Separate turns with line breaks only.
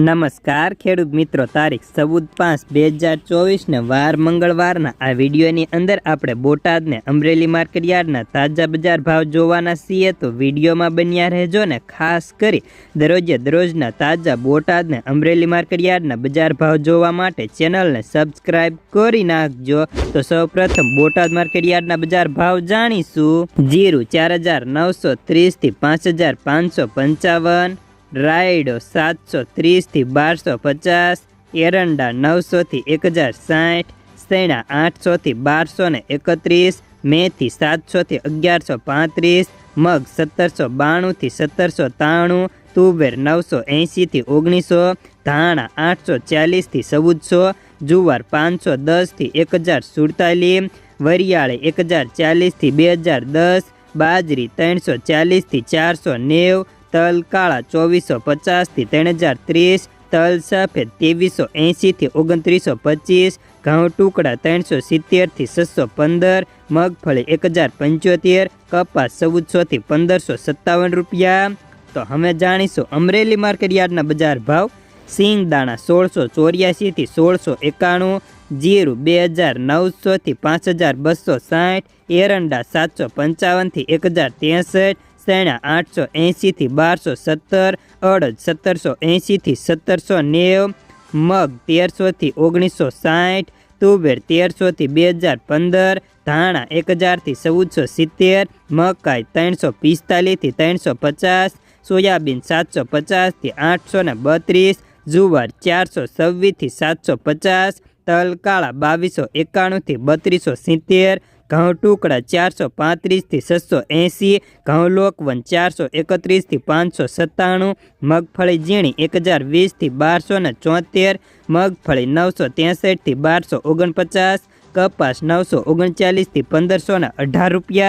નમસ્કાર, ખેડૂત મિત્રો. તારીખ ચૌદ પાંચ બે હજાર ચોવીસને વાર મંગળવારના આ વિડીયોની અંદર આપણે બોટાદને અમરેલી માર્કેટ યાર્ડના તાજા બજાર ભાવ જોવાના છીએ. તો વિડીયોમાં બન્યા રહેજો ને ખાસ કરી દરરોજે દરરોજના તાજા બોટાદને અમરેલી માર્કેટ યાર્ડના બજાર ભાવ જોવા માટે ચેનલને સબસ્ક્રાઇબ કરી નાખજો. તો સૌપ્રથમ બોટાદ માર્કેટ યાર્ડના બજાર ભાવ જાણીશું. જીરું ચાર હજાર નવસો ત્રીસથી પાંચ હજાર પાંચસો પંચાવન રાયડો સાતસો ત્રીસથી બારસો પચાસ, એરંડા નવસોથી એક હજાર સાઠ, સેણા આઠસોથી બારસો ને એકત્રીસ, મેથી સાતસોથી અગિયારસો પાંત્રીસ, મગ સત્તરસો બાણુંથી સત્તરસો ત્રાણું તુવેર નવસો એંશીથી ઓગણીસો, ધાણા આઠસો ચાલીસથી ચૌદસો, જુવાર પાંચસો દસથી એક હજાર સુડતાલીસ, વરિયાળે એક હજાર ચાલીસથી બે હજાર દસ, બાજરી ત્રણસો ચાલીસથી ચારસો નેવ તલ કાળા ચોવીસો પચાસથી ત્રણ હજાર ત્રીસ, તલ સફેદ ત્રેવીસો એંશીથી ઓગણત્રીસો પચીસ, ઘઉં ટુકડા ત્રણસો સિત્તેરથી છસો પંદર, મગફળી એક હજાર પંચોતેર, કપાસ ચૌદસોથી પંદરસો સત્તાવન રૂપિયા. તો અમે જાણીશું અમરેલી માર્કેટ યાર્ડના બજાર ભાવ. સિંગ દાણા સોળસો ચોર્યાસીથી સોળસો એકાણું, જીરું બે હજાર નવસોથી પાંચ હજાર બસો સાઠ, એરંડા સાતસો પંચાવનથી એક હજાર ત્રેસઠ સૈણા આઠસો એંશીથી બારસો સત્તર, અડદ સત્તરસો એંશીથી સત્તરસો નેવ, મગ તેરસોથી ઓગણીસો સાઠ, તુવેર તેરસોથી બે હજાર પંદર, ધાણા એક હજારથી ચૌદસો સિત્તેર, મકાઈ ત્રણસો પિસ્તાલીસથી ત્રણસો પચાસ, સોયાબીન સાતસો પચાસથી આઠસો ને બત્રીસ, જુવાર ચારસો છવ્વીસથી સાતસો પચાસ, તલ કાળા બાવીસો એકાણુંથી બત્રીસો સિત્તેર ઘઉં ટુકડા ચારસો પાંત્રીસથી છસો એંસી, ઘઉં લોકવન ચારસો એકત્રીસથી પાંચસો સત્તાણું, મગફળી ઝીણી એક હજાર વીસથી બારસો ને ચોતેર, મગફળી નવસો ત્રેસઠથી બારસો ઓગણપચાસ, કપાસ નવસો ઓગણચાલીસથી પંદરસો ને અઢાર રૂપિયા.